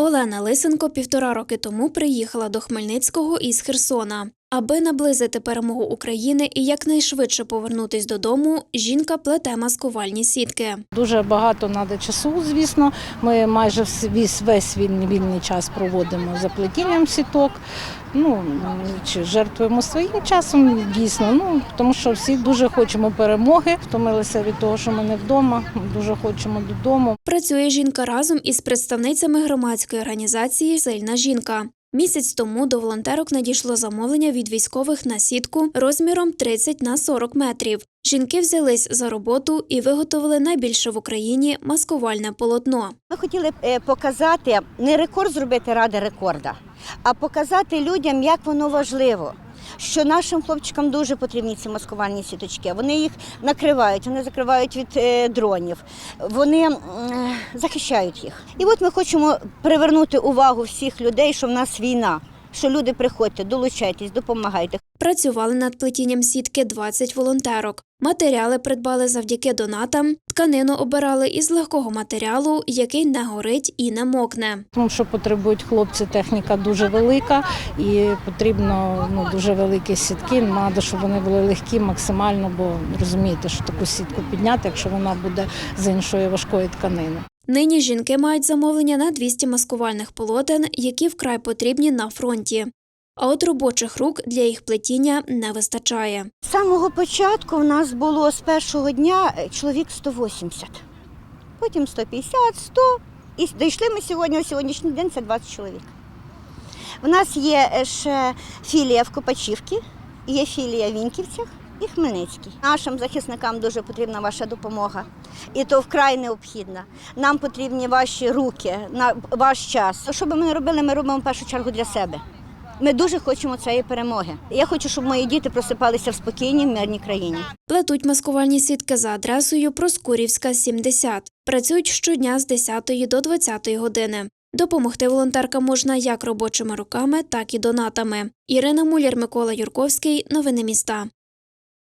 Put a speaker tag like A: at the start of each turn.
A: Олена Лисенко півтора роки тому приїхала до Хмельницького із Херсона. Аби наблизити перемогу України і якнайшвидше повернутись додому, жінка плете маскувальні сітки.
B: Дуже багато треба часу, звісно. Ми майже весь, весь вільний, вільний час проводимо за плетінням сіток. Ну, чи жертвуємо своїм часом дійсно. Ну, тому що всі дуже хочемо перемоги, втомилися від того, що ми не вдома, дуже хочемо додому.
A: Працює жінка разом із представницями громадської організації Сильна жінка. Місяць тому до волонтерок надійшло замовлення від військових на сітку розміром 30 на 40 метрів. Жінки взялись за роботу і виготовили найбільше в Україні маскувальне полотно.
C: Ми хотіли е, показати не рекорд зробити ради рекорда, а показати людям, як воно важливо. Що нашим хлопчикам дуже потрібні ці маскувальні сіточки. Вони їх накривають, вони закривають від е, дронів, вони захищають їх. І от ми хочемо привернути увагу всіх людей, що в нас війна, що люди приходьте, долучайтесь, допомагайте.
A: Працювали над плетінням сітки 20 волонтерок. Матеріали придбали завдяки донатам. Тканину обирали із легкого матеріалу, який не горить і не мокне.
B: Тому що потребують хлопці, техніка дуже велика і потрібно ну, дуже великі сітки. Треба, щоб вони були легкі максимально, бо розумієте, що таку сітку підняти, якщо вона буде з іншої важкої тканини.
A: Нині жінки мають замовлення на 200 маскувальних полотен, які вкрай потрібні на фронті. А от робочих рук для їх плетіння не вистачає.
C: З самого початку в нас було з першого дня е, чоловік 180, потім 150, 100. І дійшли ми сьогодні, на сьогоднішній день це 20 чоловік. В нас є е, ще філія в Копачівці, є філія в Вінківцях і Хмельницький. Нашим захисникам дуже потрібна ваша допомога. І то вкрай необхідна. Нам потрібні ваші руки, ваш час. Що би ми не робили, ми робимо в першу чергу для себе. Ми дуже хочемо цієї перемоги. Я хочу, щоб мої діти просипалися в спокійній, мирній країні.
A: Плетуть маскувальні сітки за адресою Проскурівська, 70. Працюють щодня з 10 до 20 години. Допомогти волонтеркам можна як робочими руками, так і донатами. Ірина Муляр, Микола Юрковський. Новини міста.